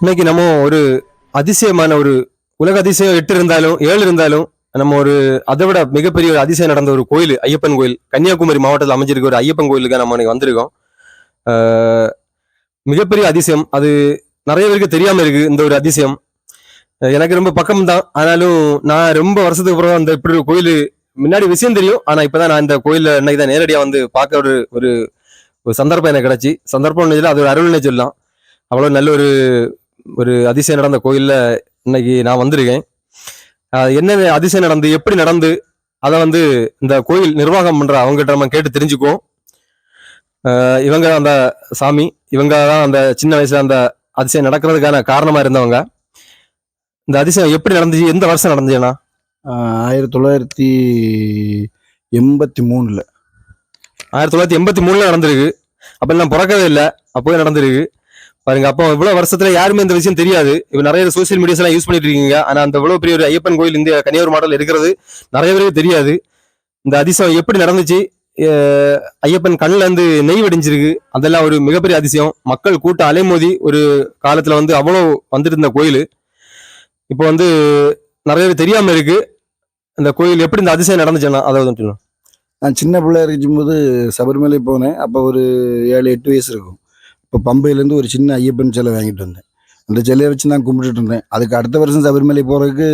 இன்னைக்கு நம்ம ஒரு அதிசயமான ஒரு உலக அதிசயம் எட்டு இருந்தாலும் ஏழு இருந்தாலும் நம்ம ஒரு அதை விட மிகப்பெரிய ஒரு அதிசயம் நடந்த ஒரு கோயில் ஐயப்பன் கோயில் கன்னியாகுமரி மாவட்டத்தில் அமைஞ்சிருக்க ஒரு ஐயப்பன் கோயிலுக்கு நம்ம இன்னைக்கு வந்திருக்கோம். மிகப்பெரிய அதிசயம். அது நிறைய பேருக்கு தெரியாம இருக்கு இந்த ஒரு அதிசயம். எனக்கு ரொம்ப பக்கம் தான் ஆனாலும் நான் ரொம்ப வருஷத்துக்கு அப்புறம் அந்த இப்படி ஒரு கோயில் முன்னாடி விஷயம் தெரியும். ஆனா இப்பதான் நான் இந்த கோயில இன்னைக்கு தான் நேரடியா வந்து பார்க்க ஒரு ஒரு ஒரு சந்தர்ப்பம் எனக்கு கிடைச்சி. சந்தர்ப்பம் அது ஒரு அருள்னே சொல்லலாம். அவ்வளவு நல்ல ஒரு ஒரு அதிசயம் நடந்த கோயில்ல இன்னைக்கு நான் வந்திருக்கேன். என்ன அதிசயம் நடந்து எப்படி நடந்து அதை வந்து இந்த கோயில் நிர்வாகம் பண்ற அவங்ககிட்ட நம்ம கேட்டு தெரிஞ்சுக்குவோம். இவங்க அந்த சாமி இவங்க தான் அந்த சின்ன வயசுல அந்த அதிசயம் நடக்கிறதுக்கான காரணமா இருந்தவங்க. இந்த அதிசயம் எப்படி நடந்துச்சு எந்த வருஷம் நடந்துச்சுன்னா ஆஹ் ஆயிரத்தி தொள்ளாயிரத்தி எண்பத்தி மூணுல. ஆயிரத்தி தொள்ளாயிரத்தி எண்பத்தி மூணுல நடந்திருக்கு. அப்ப நான் பிறக்கவே இல்லை. அப்போவே நடந்திருக்கு. பாருங்க அப்போ இவ்வளவு வருஷத்துல யாருமே இந்த விஷயம் தெரியாது. இப்போ நிறைய சோசியல் மீடியாஸ் எல்லாம் யூஸ் பண்ணிட்டு இருக்கீங்க. ஆனா அந்த இவ்வளவு பெரிய ஒரு ஐயப்பன் கோயில் இந்த கன்னியாகுமரி மாடல் இருக்கிறது நிறைய பேருக்கு தெரியாது. இந்த அதிசயம் எப்படி நடந்துச்சு? ஐயப்பன் கண்ணில் வந்து நெய் வடிஞ்சிருக்கு. அதெல்லாம் ஒரு மிகப்பெரிய அதிசயம். மக்கள் கூட்டம் அலைமோதி ஒரு காலத்துல வந்து அவ்வளோ வந்துட்டு இருந்த கோயில். இப்போ வந்து நிறைய பேர் தெரியாம இருக்கு. இந்த கோயில் எப்படி இந்த அதிசயம் நடந்துச்சுன்னா அதை வந்து நான் சின்ன பிள்ளையா இருக்கும்போது சபரிமலை போனேன். அப்போ ஒரு ஏழு எட்டு வயசு இருக்கும். இப்போ பம்பையிலேருந்து ஒரு சின்ன ஐயப்பன் சிலை வாங்கிட்டு வந்தேன். அந்த சிலையை வச்சு நான் கும்பிட்டுட்டு இருந்தேன். அதுக்கு அடுத்த வருஷம் சபரிமலை போகிறதுக்கு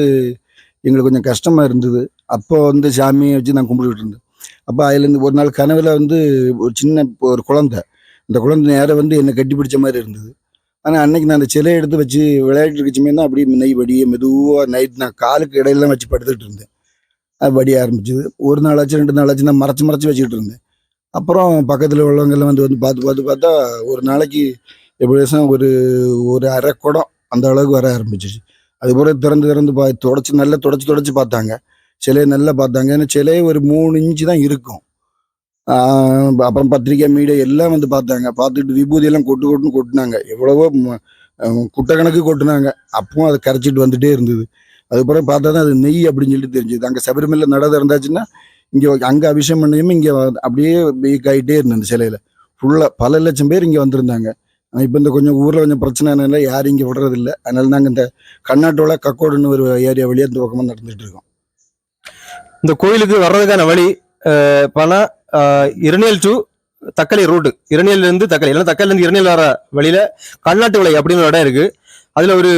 எங்களுக்கு கொஞ்சம் கஷ்டமாக இருந்தது. அப்போ வந்து சாமியை வச்சு நான் கும்பிட்டுட்டு இருந்தேன். அப்போ அதுலேருந்து ஒரு நாள் கனவில் வந்து ஒரு சின்ன ஒரு குழந்தை. அந்த குழந்தை நேரம் வந்து என்னை கட்டி பிடிச்ச மாதிரி இருந்தது. ஆனால் அன்னைக்கு நான் அந்த சிலையை எடுத்து வச்சு விளையாட்டு இருக்குச்சுமே தான் அப்படியே நெய் வடியே மெதுவாக நைட் நான் காலுக்கு இடையில வச்சு படுத்துட்டு இருந்தேன். அது வடிய ஆரம்பிச்சது. ஒரு நாளாச்சு ரெண்டு நாளாச்சு நான் மறைச்சு மறைச்சு வச்சுக்கிட்டு இருந்தேன். அப்புறம் பக்கத்தில் உள்ளவங்கெல்லாம் வந்து வந்து பார்த்து பார்த்து பார்த்தா ஒரு நாளைக்கு எப்படியும் ஒரு ஒரு அரை குடம் அந்த அளவுக்கு வர ஆரம்பிச்சிச்சு அதுக்கப்புறம் திறந்து திறந்து பா தொடச்சி நல்லா தொடச்சி தொடச்சி பார்த்தாங்க. சிலையை நல்லா பார்த்தாங்க. ஏன்னா சிலையை ஒரு மூணு இன்ச்சு தான் இருக்கும். அப்புறம் பத்திரிக்கை மீடியா எல்லாம் வந்து பார்த்தாங்க. பார்த்துட்டு விபூதியெல்லாம் கொட்டு கொட்டுன்னு கொட்டினாங்க. எவ்வளவோ குட்டை கணக்கு கொட்டினாங்க. அப்பவும் அதை கரைச்சிட்டு வந்துட்டே இருந்தது. அதுக்கப்புறம் பார்த்தா தான் அது நெய் அப்படின்னு சொல்லிட்டு தெரிஞ்சுது. அங்கே சபரிமலை நட திறந்தாச்சுன்னா இங்கே அங்கே அபிஷேகம் பண்ணியும் இங்கே அப்படியே வீக் ஆகிட்டே இருந்தது அந்த சிலையில் ஃபுல்லாக பல லட்சம் பேர் இங்கே வந்திருந்தாங்க. ஆனால் இப்போ இந்த கொஞ்சம் ஊரில் கொஞ்சம் பிரச்சனைனால யாரும் இங்கே விடுறதில்ல. அதனால நாங்கள் இந்த கண்ணாட்டோல கக்கோடுன்னு ஒரு ஏரியா வழியாக இந்த பக்கமாக நடந்துகிட்டு இருக்கோம். இந்த கோயிலுக்கு வர்றதுக்கான வழி அஹ், பணம் இரணியல் டு தக்கலை ரூட்டு இரணியல்ல தக்கலை இல்லைன்னா தக்கலேருந்து இரணியல் வர வழியில் கண்ணாட்டு விலை அப்படின்னு ஒரு இடம் இருக்குது அதில் ஒரு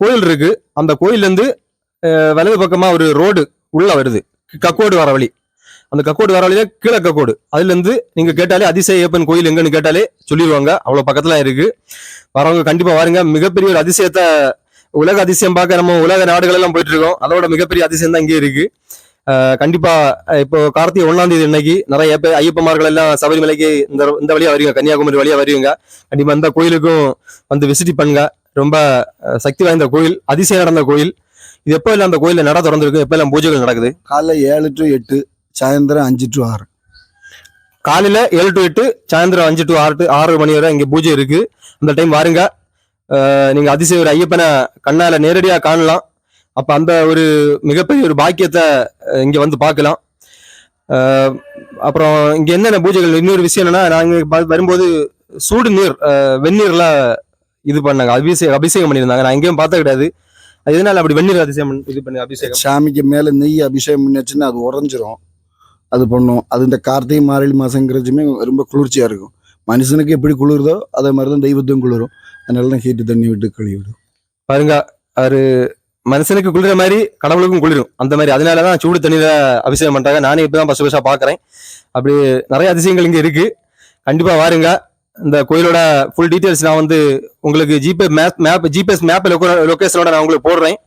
கோயில் இருக்குது அந்த கோயிலேருந்து வலது பக்கமாக ஒரு ரோடு உள்ளே வருது. கக்கோடு வர வழி. அந்த கக்கோடு வர வழியில கீழே கக்கோடு. அதுல இருந்து நீங்க கேட்டாலே அதிசய ஐயப்பன் கோயில் எங்கன்னு கேட்டாலே சொல்லிடுவாங்க அவ்வளவு பக்கத்துல இருக்கு. வரவங்க கண்டிப்பா வாருங்க. மிகப்பெரிய ஒரு அதிசயத்தை உலக அதிசயம் பார்க்க நம்ம உலக நாடுகள் எல்லாம் போயிட்டு இருக்கோம். அதோட மிகப்பெரிய அதிசயம் தான் இங்கே இருக்கு. கண்டிப்பா இப்போ கார்த்திகை ஒண்ணாம் தேதி இன்னைக்கு நிறைய பேர் ஐயப்பமார்கள் எல்லாம் சபரிமலைக்கு இந்த இந்த வழியா வருவீங்க கன்னியாகுமரி வழியா வருவீங்க. கண்டிப்பா இந்த கோயிலுக்கும் வந்து விசிட் பண்ணுங்க. ரொம்ப சக்தி வாய்ந்த கோயில் அதிசயம் நடந்த கோயில். இது எப்போ எல்லாம் அந்த கோயில நட திறந்திருக்கு எப்போ எல்லாம் பூஜைகள் நடக்குது? காலைல ஏழு டு எட்டு. சாயந்தரம் அஞ்சு டு ஆறு. காலையில ஏழு டு எட்டு சாயந்தரம் அஞ்சு டு ஆறு to ஆறு மணி வரை இங்க பூஜை இருக்கு. அந்த டைம் வாருங்க. அஹ் நீங்க அதிசய ஒரு ஐயப்பனை கண்ணால நேரடியா காணலாம். அப்ப அந்த ஒரு மிகப்பெரிய ஒரு பாக்கியத்தை இங்க வந்து பார்க்கலாம். அப்புறம் இங்க என்னென்ன பூஜைகள் இன்னொரு விஷயம் என்னன்னா நாங்க ப- வரும்போது சூடு நீர் அஹ், வெந்நீர்ல இது பண்ணாங்க. அபிஷேகம் அபிஷேகம் பண்ணியிருந்தாங்க. நான் எங்கேயும் பார்த்தா கிடையாது. அது எதனால அப்படி வெந்நீர் அதிசயம் இது பண்ணி அபிஷேகம்? சாமிக்கு மேலே நெய் அபிஷேகம் பண்ணியாச்சுன்னா அது உறைஞ்சிரும். அது பண்ணும். அது இந்த கார்த்திகை மார்கழி மாதங்கிறச்சுமே ரொம்ப குளிர்ச்சியாக இருக்கும். மனுஷனுக்கு எப்படி குளிருதோ அதே மாதிரி தான் தெய்வத்தும் குளிரும். அதனால தான் ஹீட்டு தண்ணி விட்டு கழுவிடும் பாருங்க அது மனுஷனுக்கு குளிர மாதிரி கடவுளுக்கும் குளிரும். அந்த மாதிரி. அதனால தான் சூடு தண்ணியில் அபிஷேகம் பண்ணுறாங்க நானே இப்பதான் ஃபர்ஸ்ட் ஃபர்ஸ்டா பார்க்குறேன் அப்படி நிறைய அதிசயங்கள் இங்கே இருக்குது கண்டிப்பாக வாருங்க. இந்த கோயிலோட ஃபுல் டீட்டெயில்ஸ் நான் வந்து உங்களுக்கு GPay map map GPS map லொக்கேஷனோட நான் உங்களுக்கு போடுறேன்.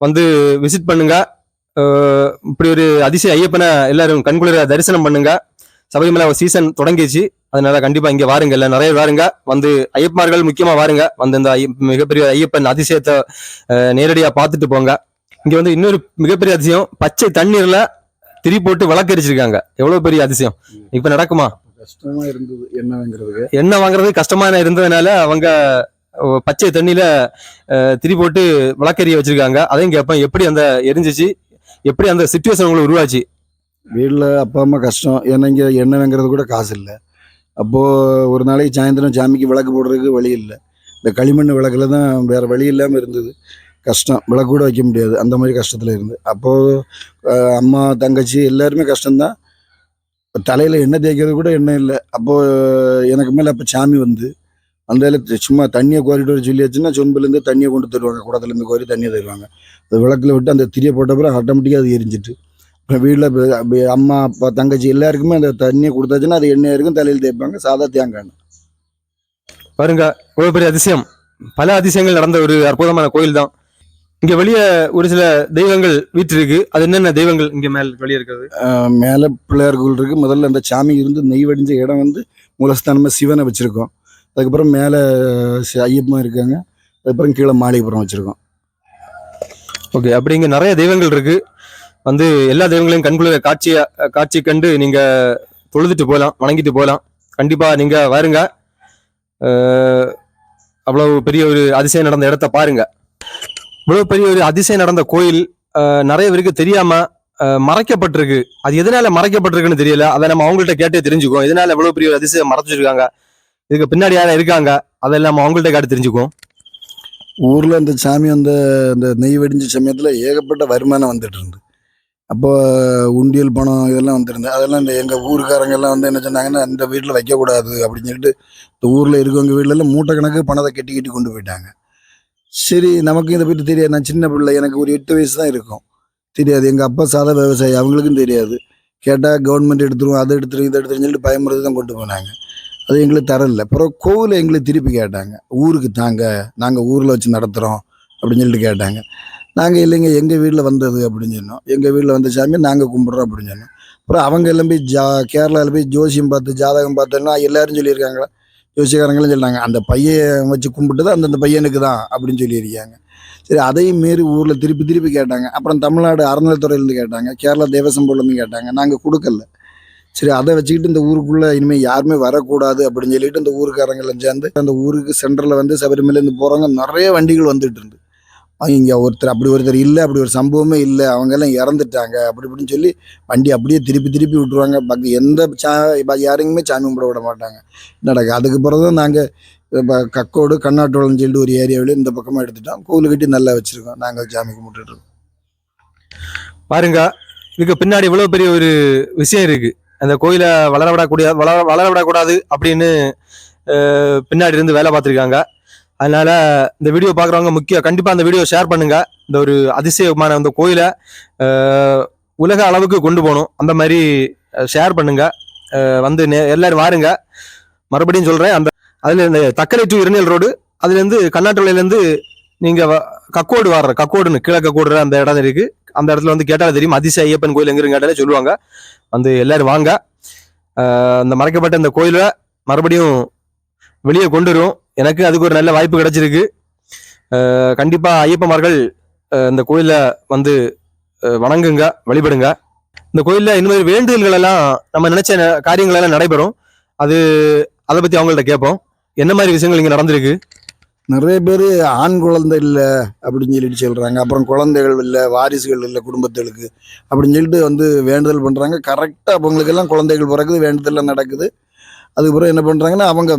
வந்து விசிட் பண்ணுங்கள் இப்படி ஒரு அதிசய ஐயப்பனை எல்லாரும் கண்குளிர தரிசனம் பண்ணுங்க. சபரிமலை சீசன் தொடங்கிடுச்சு. அதனால கண்டிப்பா இங்க வாருங்க இல்ல நிறைய வாருங்க. வந்து ஐயப்பமார்கள் முக்கியமா வாருங்க. வந்து இந்த மிகப்பெரிய ஐயப்பன் அதிசயத்தை நேரடியா பார்த்துட்டு போங்க. இங்க வந்து இன்னொரு மிகப்பெரிய அதிசயம் பச்சை தண்ணீர்ல திரி போட்டு விளக்கரிச்சிருக்காங்க எவ்வளவு பெரிய அதிசயம். இப்ப நடக்குமா? கஷ்டமா இருந்தது என்ன வாங்குறதுக்கு? எண்ணெய் வாங்குறது? கஷ்டமா இருந்ததுனால அவங்க பச்சை தண்ணியில திரி போட்டு விளக்கெரிய வச்சிருக்காங்க. அதையும் கேட்பேன் எப்படி அந்த எரிஞ்சிச்சு? எப்படி அந்த சுச்சுவேஷன் உங்களுக்கு உருவாச்சு? வீட்டில் அப்பா அம்மா கஷ்டம். ஏன்னா இங்கே எண்ணெய் வாங்குறது கூட காசு இல்லை. அப்போது ஒரு நாளைக்கு சாயந்தரம் சாமிக்கு விளக்கு போடுறதுக்கு வழி இல்லை. இந்த களிமண் விளக்குல தான் வேறு வழி இல்லாமல் இருந்தது. கஷ்டம். விளக்கு கூட வைக்க முடியாது. அந்த மாதிரி கஷ்டத்தில் இருந்து. அப்போது அம்மா தங்கச்சி எல்லாருமே கஷ்டம்தான். தலையில் எண்ணெய் தேய்க்கிறது கூட எண்ணெய் இல்லை. அப்போது எனக்கு மேலே அப்போ சாமி வந்து அந்த இதுல சும்மா தண்ணியை கோரிட்டு வர சொல்லியாச்சுன்னா சொம்புலேருந்து தண்ணியை கொண்டு தருவாங்க குடத்துலேருந்து கோரி தண்ணியை தருவாங்க. அது விளக்குல விட்டு அந்த திரியை போட்ட பிறகு ஆட்டோமேட்டிக்காக அது எரிஞ்சிட்டு. அப்புறம் வீட்டில் அம்மா அப்பா தங்கச்சி எல்லாருக்குமே அந்த தண்ணியை கொடுத்தாச்சுன்னா அது எண்ணெய் இருக்கும் தலையில் தேய்ப்பாங்க சாதா தேங்காய் பாருங்க இவ்வளவு பெரிய அதிசயம். பல அதிசயங்கள் நடந்த ஒரு அற்புதமான கோயில் தான் இங்க வெளியே ஒரு சில தெய்வங்கள் வீற்றிருக்கு. அது என்னென்ன தெய்வங்கள் இங்க மேல் வெளியே இருக்கிறது? மேலே பிள்ளையார் கோயில் இருக்குது முதல்ல அந்த சாமி இருந்து நெய் வடிஞ்ச இடம் வந்து மூலஸ்தானமாக சிவனை வச்சுருக்கோம். அதுக்கப்புறம் மேலே ஐயப்பமாக இருக்காங்க. அதுக்கப்புறம் கீழே மாளிகைப்புறம் வச்சுருக்கோம். ஓகே அப்படி இங்கே நிறைய தெய்வங்கள் இருக்குது வந்து எல்லா தெய்வங்களையும் கண்குள்ள காட்சியாக காட்சி கண்டு நீங்கள் தொழுதுட்டு போகலாம் வணங்கிட்டு போகலாம். கண்டிப்பாக நீங்கள் வாருங்க. அவ்வளோ அவ்வளவு பெரிய ஒரு அதிசயம் நடந்த இடத்த பாருங்க. இவ்வளோ பெரிய ஒரு அதிசயம் நடந்த கோயில் நிறைய பேருக்கு தெரியாமல் மறைக்கப்பட்டிருக்கு. அது எதனால மறைக்கப்பட்டிருக்குன்னு தெரியல. அதை நம்ம அவங்கள்ட்ட கேட்டே தெரிஞ்சுக்கோம் எதனால இவ்வளவு பெரிய ஒரு அதிசயம் மறைச்சிருக்காங்க இதுக்கு பின்னாடி யாரும் இருக்காங்க? அதெல்லாம் அவங்கள்ட்ட காட்டு தெரிஞ்சுக்குவோம். ஊரில் அந்த சாமி அந்த அந்த நெய் வெடிஞ்ச சமயத்தில் ஏகப்பட்ட வருமானம் வந்துட்டு இருந்து. அப்போ உண்டியல் பணம் இதெல்லாம் வந்துருந்து அதெல்லாம் இந்த எங்கள் ஊருக்காரங்க எல்லாம் வந்து என்ன சொன்னாங்கன்னா இந்த வீட்டில் வைக்கக்கூடாது அப்படின்னு சொல்லிட்டு இந்த ஊரில் இருக்கவங்க வீட்டிலலாம் மூட்டை கணக்கு பணத்தை கட்டி கட்டி கொண்டு போயிட்டாங்க. சரி நமக்கு இதை பற்றி தெரியாது. நான் சின்ன பிள்ளை எனக்கு ஒரு எட்டு வயசு தான் இருக்கும். தெரியாது. எங்கள் அப்பா சாதா விவசாயி அவங்களுக்கும் தெரியாது. கேட்டால் கவர்மெண்ட் எடுத்துருவோம் அதை எடுத்துருவோம் இதை எடுத்துருன்னு சொல்லிட்டு பயமுறது தான் கொண்டு போனாங்க. அது எங்களுக்கு தரல. அப்புறம் கோவிலை எங்களுக்கு திருப்பி கேட்டாங்க. ஊருக்கு தாங்க நாங்கள் ஊரில் வச்சு நடத்துகிறோம் அப்படின்னு சொல்லிட்டு கேட்டாங்க. நாங்கள் இல்லைங்க எங்கள் வீட்டில் வந்தது அப்படின்னு சொன்னோம். எங்கள் வீட்டில் வந்த சாமி நாங்கள் கும்பிட்றோம் அப்படின்னு சொன்னோம். அப்புறம் அவங்க எல்லாம் போய் ஜா கேரளாவில் போய் ஜோசியம் பார்த்து ஜாதகம் பார்த்தோன்னா எல்லாரும் சொல்லியிருக்காங்களா ஜோசியக்காரங்களும் சொன்னாங்க அந்த பையன் வச்சு கும்பிட்டது அந்தந்த பையனுக்கு தான் அப்படின்னு சொல்லியிருக்காங்க. சரி அதையும் மீறி ஊரில் திருப்பி திருப்பி கேட்டாங்க. அப்புறம் தமிழ்நாடு அறநிலைத்துறையிலேருந்து கேட்டாங்க. கேரளா தேவசம் போர்டுலேருந்து கேட்டாங்க. நாங்கள் கொடுக்கல. சரி அதை வச்சுக்கிட்டு இந்த ஊருக்குள்ளே இனிமேல் யாருமே வரக்கூடாது அப்படின்னு சொல்லிட்டு இந்த ஊருக்காரங்களும் சேர்ந்து அந்த ஊருக்கு சென்டரில் வந்து சபரிமலையிலேருந்து போகிறவங்க நிறைய வண்டிகள் வந்துட்டு இருந்து இங்கே ஒருத்தர் அப்படி ஒருத்தர் இல்லை அப்படி ஒரு சம்பவமே இல்லை. அவங்க எல்லாம் இறந்துட்டாங்க அப்படி இப்படின்னு சொல்லி வண்டி அப்படியே திருப்பி திருப்பி விட்டுருவாங்க. பக்கம் எந்த சா யாரையுமே சாமி கும்பிட விட மாட்டாங்க. நடக்கு அதுக்கு பிறகு தான் நாங்கள் இப்போ கக்கோடு கண்ணாட்டோளம் சொல்லிட்டு ஒரு ஏரியாவில் இந்த பக்கமாக எடுத்துட்டோம். கோவில் கட்டி நல்லா வச்சுருக்கோம். நாங்கள் சாமி கும்பிட்டுருக்கோம் பாருங்க இதுக்கு பின்னாடி இவ்வளோ பெரிய ஒரு விஷயம் இருக்குது அந்த கோயிலை வளர விடக்கூடிய வளர வளர விடக்கூடாது அப்படின்னு பின்னாடி இருந்து வேலை பார்த்துருக்காங்க. அதனால இந்த வீடியோ பார்க்குறவங்க முக்கியம் கண்டிப்பாக அந்த வீடியோ ஷேர் பண்ணுங்க. இந்த ஒரு அதிசயமான அந்த கோயிலை உலக அளவுக்கு கொண்டு போகணும். அந்த மாதிரி ஷேர் பண்ணுங்க. வந்து நே- எல்லாரும் வாருங்க. மறுபடியும் சொல்கிறேன் அந்த அதில் இந்த தக்கரை டு இருநெல் ரோடு அதுலேருந்து இருந்து நீங்கள் வ- கக்கோடு வர்ற கக்கோடுன்னு கீழே கக்கோடு அந்த இடம் இருக்குது அந்த இடத்துல வந்து கேட்டாலே தெரியும். அதிசய ஐயப்பன் கோயில் எங்க கேட்டாலே சொல்லுவாங்க. வந்து எல்லாரும் வாங்க. அந்த மறைக்கப்பட்ட இந்த கோயிலை மறுபடியும் வெளியே கொண்டு வரும். எனக்கு அதுக்கு ஒரு நல்ல வாய்ப்பு கிடைச்சிருக்கு. கண்டிப்பாக ஐயப்பமார்கள் இந்த கோயிலில் வந்து வணங்குங்க வழிபடுங்க. இந்த கோயிலில் இன்னொரு வேண்டுதல்கள் எல்லாம் நம்ம நினைச்ச ந- காரியங்கள் எல்லாம் நடைபெறும். அது அதை பற்றி அவங்கள்ட்ட கேட்போம். என்ன மாதிரி விஷயங்கள் இங்கே நடந்திருக்கு? நிறைய பேர் ஆண் குழந்தை இல்லை அப்படின்னு சொல்லிட்டு சொல்கிறாங்க அப்புறம் குழந்தைகள் இல்லை வாரிசுகள் இல்லை குடும்பத்துகளுக்கு அப்படின்னு சொல்லிட்டு வந்து வேண்டுதல் பண்ணுறாங்க கரெக்டாக அவங்களுக்கெல்லாம் குழந்தைகள் பிறகுது வேண்டுதல்லாம் நடக்குது. அதுக்கப்புறம் என்ன பண்ணுறாங்கன்னா அவங்க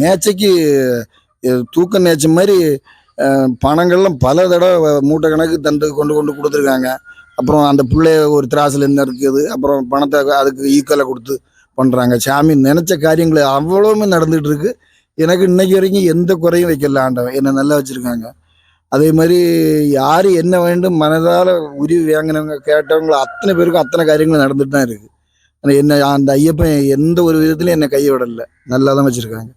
நேச்சைக்கு தூக்க நேச்ச மாதிரி பணங்கள்லாம் பல தடவை மூட்டை கணக்கு தந்து கொண்டு கொண்டு கொடுத்துருக்காங்க. அப்புறம் அந்த பிள்ளைய ஒரு திராசில் என்ன இருக்குது அப்புறம் பணத்தை அதுக்கு ஈக்குவலாக கொடுத்து பண்ணுறாங்க சாமி நினச்ச காரியங்கள் அவ்வளவுமே நடந்துகிட்டு இருக்குது எனக்கு இன்னைக்கு வரைக்கும் எந்த குறையும் வைக்கல ஆண்டவன். என்னை நல்லா வச்சுருக்காங்க. அதே மாதிரி யார் என்ன வேண்டும் மனதால் உரிவு வாங்கினவங்க கேட்டவங்க அத்தனை பேருக்கும் அத்தனை காரியங்களும் நடந்துட்டு தான் இருக்குது ஆனா என்ன அந்த ஐயப்பன் எந்த ஒரு விதத்துலையும் என்னை கையை விடல நல்லா தான் வச்சுருக்காங்க.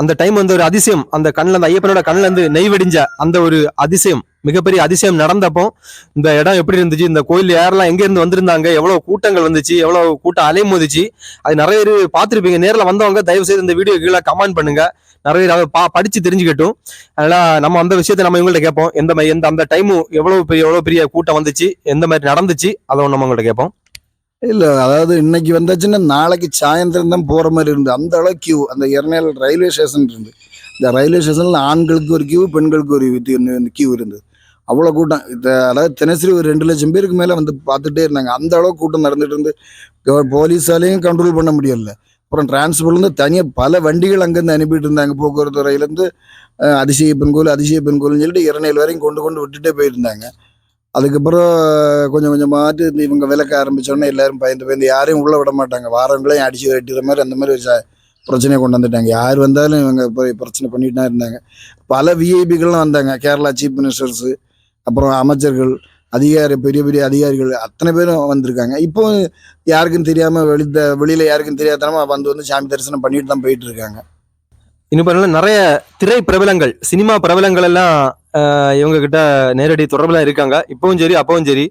அந்த டைம் வந்து ஒரு அதிசயம். அந்த கண்ணில் அந்த ஐயப்பனோட கண்ணில் இருந்து நெய் வெடிஞ்ச அந்த ஒரு அதிசயம். மிகப்பெரிய அதிசயம் நடந்தப்போ இந்த இடம் எப்படி இருந்துச்சு? இந்த கோயில் யாரெல்லாம் எங்கேருந்து வந்திருந்தாங்க? எவ்வளோ கூட்டங்கள் வந்துச்சு? எவ்வளோ கூட்டம் அலைமோதிச்சு? அது நிறைய பேர் பார்த்துருப்பீங்க. நேரில் வந்தவங்க தயவு செய்து இந்த வீடியோ கீழே கமெண்ட் பண்ணுங்க. நிறைய பேர் அதை பா படித்து தெரிஞ்சுக்கட்டும். அதனால் நம்ம அந்த விஷயத்தை நம்ம இவங்கள்ட்ட கேட்போம். எந்த மாதிரி எந்த அந்த டைமும் எவ்வளோ பெரிய எவ்வளோ பெரிய கூட்டம் வந்துச்சு? எந்த மாதிரி நடந்துச்சு? அதை நம்ம உங்கள்கிட்ட கேட்போம். இல்ல அதாவது இன்னைக்கு வந்தாச்சுன்னா நாளைக்கு சாயந்தரம் தான் போற மாதிரி இருந்து. அந்த அளவுக்கு கியூ அந்த எர்நேல் ரயில்வே ஸ்டேஷன் இருந்து. இந்த ரயில்வே ஸ்டேஷன்ல ஆண்களுக்கு ஒரு கியூ பெண்களுக்கு ஒரு கியூ இருந்தது. அவ்வளோ கூட்டம். இந்த அதாவது தினசரி ஒரு ரெண்டு லட்சம் பேருக்கு மேலே வந்து பார்த்துட்டே இருந்தாங்க. அந்த அளவுக்கு கூட்டம் நடந்துட்டு இருந்து. போலீஸாலையும் கண்ட்ரோல் பண்ண முடியல. அப்புறம் டிரான்ஸ்போர்ட்லேருந்து தனியாக பல வண்டிகள் அங்கேருந்து அனுப்பிட்டு இருந்தாங்க. போக்குவரத்து துறையிலேருந்து அதிசயப்பன் கோயில் அதிசயப்பன் கோயில்னு சொல்லிட்டு இரநேல் வரையும் கொண்டு கொண்டு விட்டுட்டே போயிருந்தாங்க. அதுக்கப்புறம் கொஞ்சம் கொஞ்சம் மாற்றி இவங்க விளக்க ஆரம்பித்தோடனே எல்லாரும் பயந்து பயந்து யாரையும் உள்ளே விட மாட்டாங்க. வாரங்களையும் அடித்து வெட்டிற மாதிரி அந்த மாதிரி ஒரு ச- பிரச்சனையை கொண்டு வந்துட்டாங்க. யார் வந்தாலும் இவங்க போய் பிரச்சனை பண்ணிட்டு தான் இருந்தாங்க. பல விஐபிகள்லாம் வந்தாங்க. கேரளா சீஃப் மினிஸ்டர்ஸு அப்புறம் அமைச்சர்கள் அதிகாரி பெரிய பெரிய அதிகாரிகள் அத்தனை பேரும் வந்திருக்காங்க. இப்போ யாருக்கும் தெரியாமல் வெளி வெளியில் யாருக்கும் தெரியாதனமா வந்து வந்து சாமி தரிசனம் பண்ணிட்டு தான் போயிட்டு இருக்காங்க. இன்னும் பாருங்க நிறைய திரை பிரபலங்கள் சினிமா பிரபலங்கள் எல்லாம் இவங்க கிட்ட நேரடி தொடர்புலாம் இருக்காங்க. இப்பவும் சரி அப்பவும் சரி.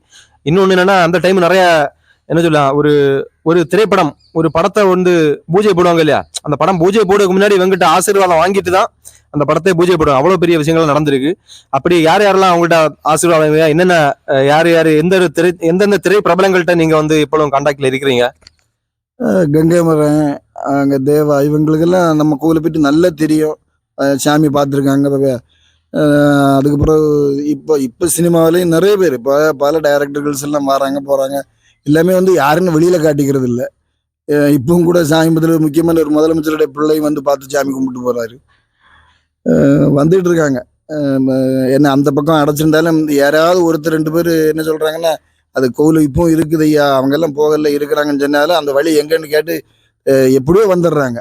இன்னொன்று என்னன்னா அந்த டைம் நிறைய என்ன சொல்லலாம் ஒரு ஒரு திரைப்படம் ஒரு படத்தை வந்து பூஜை போடுவாங்க இல்லையா? அந்த படம் பூஜை போடுறதுக்கு முன்னாடி இவங்ககிட்ட ஆசீர்வாதம் வாங்கிட்டு தான் அந்த படத்தை பூஜை போடுவாங்க அவ்வளோ பெரிய விஷயங்கள் நடந்திருக்கு. அப்படி யார் யாரெல்லாம் அவங்கள்ட்ட ஆசீர்வாதம் என்னென்ன யார் யார் எந்த ஒரு திரை எந்தெந்த திரை பிரபலங்கள்கிட்ட நீங்கள் வந்து இப்பவும் கான்டாக்டில் இருக்கிறீங்க? அஹ் கங்கை மரம் தேவா இவங்களுக்கெல்லாம் நம்ம கோவிலை பற்றி நல்லா தெரியும். சாமி பார்த்துருக்காங்க அதுக்கப்புறம் இப்போ இப்போ சினிமாவிலையும் நிறைய பேர் இப்போ பல டைரக்டர்கள்ஸ் எல்லாம் வராங்க போகிறாங்க எல்லாமே வந்து யாருன்னு வெளியில் காட்டிக்கிறது இல்லை. இப்பவும் கூட சாமி முக்கியமான ஒரு முதலமைச்சருடைய பிள்ளையும் வந்து பார்த்து சாமி கும்பிட்டு போகிறாரு வந்துட்டு இருக்காங்க. என்ன அந்த பக்கம் அடைச்சிருந்தாலும் யாராவது ஒருத்தர் ரெண்டு பேர் என்ன சொல்கிறாங்கன்னா அது கோவில் இப்பவும் இருக்குது ஐயா அவங்கெல்லாம் போகல இருக்கிறாங்கன்னு சொன்னாலும் அந்த வழி எங்கன்னு கேட்டு எப்படியோ வந்துடுறாங்க.